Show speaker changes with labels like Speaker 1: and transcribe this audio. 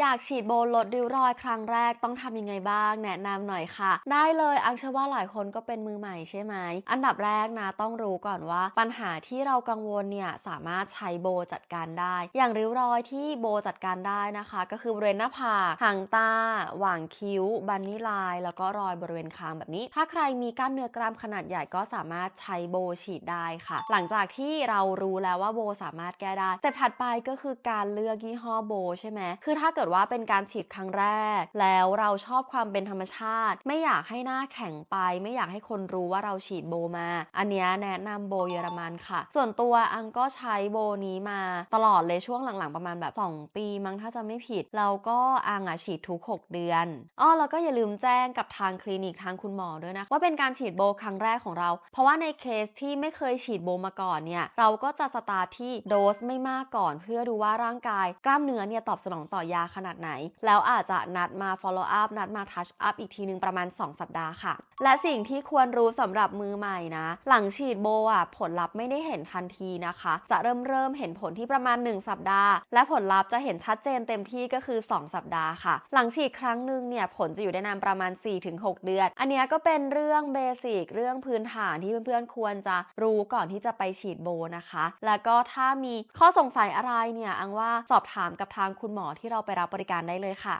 Speaker 1: อยากฉีดโบลดริ้วรอยครั้งแรกต้องทำยังไงบ้าง แนะนำหน่อยค่ะ ได้เลยอังเชื่อว่าหลายคนก็เป็นมือใหม่ใช่ไหม อันดับแรกนะต้องรู้ก่อนว่า ปัญหาที่เรากังวลเนี่ยสามารถใช้โบจัดการได้ อย่างริ้วรอยที่โบจัดการได้นะคะ ก็คือบริเวณหน้าผากหางตาหว่างคิ้ว บันนี่ไลน์แล้วก็รอยบริเวณคางแบบนี้ ถ้าใครมีกล้ามเนื้อกรามขนาดใหญ่ก็สามารถใช้โบฉีดได้ค่ะ หลังจากที่เรารู้แล้วว่าโบสามารถแก้ได้แต่ถัดไปก็คือการเลือกยี่ห้อโบใช่ไหมคือถ้าเกิดว่าเป็นการฉีดครั้งแรก แล้วเราชอบความเป็นธรรมชาติ ไม่อยากให้หน้าแข็งไป ไม่อยากให้คนรู้ว่าเราฉีดโบมา อันนี้แนะนำโบเยอรมันค่ะ ส่วนตัวอังก็ใช้โบนี้มาตลอดเลยช่วงหลังๆประมาณแบบ 2 ปีมั้งถ้าจะไม่ผิดแล้วก็อังอะฉีดทุก 6 เดือนอ้อแล้วก็อย่าลืมแจ้งกับทางคลินิกทางคุณหมอด้วยนะว่าเป็นการฉีดโบครั้งแรกของเรา เพราะว่าในเคสที่ไม่เคยฉีดโบมาก่อนเนี่ยเราก็จะสตาร์ทที่โดสไม่มากก่อน เพื่อดูว่าร่างกายกล้ามเนื้อเนี่ยตอบสนองต่อยาขนาดไหน แล้วอาจจะนัดมา follow up นัดมา touch up อีกทีนึงประมาณ 2 สัปดาห์ค่ะ และสิ่งที่ควรรู้สำหรับมือใหม่นะ หลังฉีดโบอะผลลัพธ์ไม่ได้เห็นทันทีนะคะ จะเริ่มเริ่มเห็นผลที่ประมาณ 1 สัปดาห์ และผลลัพธ์จะเห็นชัดเจนเต็มที่ก็คือ 2 สัปดาห์ค่ะ หลังฉีดครั้งหนึ่งเนี่ยผลจะอยู่ได้นานประมาณ 4-6 เดือน อันเนี้ยก็เป็นเรื่องเบสิกเรื่องพื้นฐานที่เพื่อนๆควรจะรู้ก่อนที่จะไปฉีดโบนะคะ แล้วก็ถ้ามีข้อสงสัยอะไรเนี่ยอังว่าสอบถามกับทางคุณหมอที่เราไปรับรับบริการได้เลยค่ะ